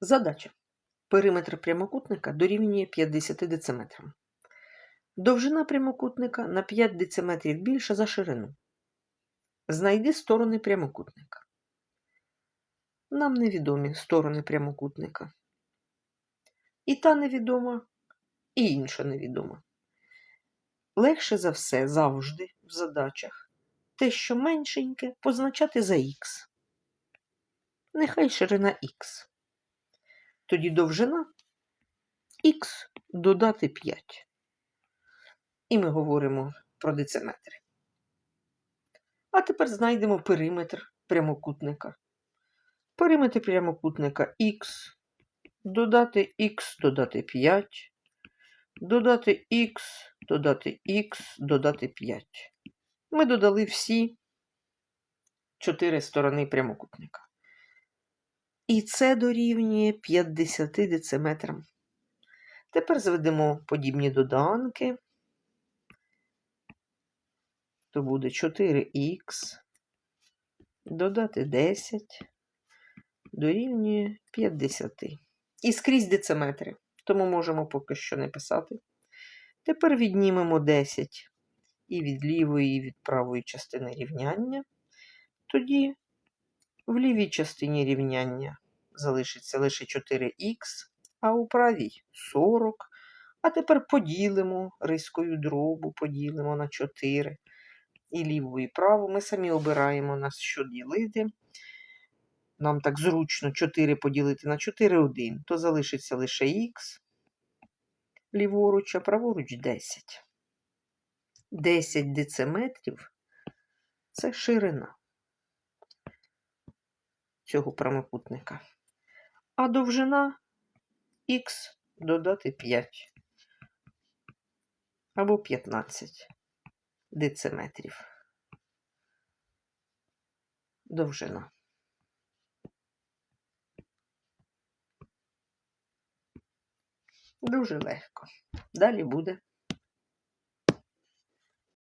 Задача. Периметр прямокутника дорівнює 50 дециметрам. Довжина прямокутника на 5 дециметрів більша за ширину. Знайди сторони прямокутника. Нам невідомі сторони прямокутника. І та невідома, і інша невідома. Легше за все завжди в задачах те, що меншеньке, позначати за х. Нехай ширина х. Тоді довжина х додати 5. І ми говоримо про дециметри. А тепер знайдемо периметр прямокутника. Периметр прямокутника х, додати х, додати 5, додати х, додати х, додати 5. Ми додали всі чотири сторони прямокутника. І це дорівнює 50 дециметрам. Тепер зведемо подібні доданки. То буде 4х, додати 10, дорівнює 50. І скрізь дециметри, тому можемо поки що не писати. Тепер віднімемо 10 і від лівої, і від правої частини рівняння. Тоді в лівій частині рівняння залишиться лише 4х, а у правій 40. А тепер поділимо рискою дробу, поділимо на 4. І ліву, і праву. Ми самі обираємо на що ділити. Нам так зручно 4 поділити на 4 1, то залишиться лише х ліворуч, а праворуч 10. 10 дециметрів це ширина цього прямокутника. А довжина х додати 5 або 15 дециметрів. Довжина. Дуже легко. Далі буде.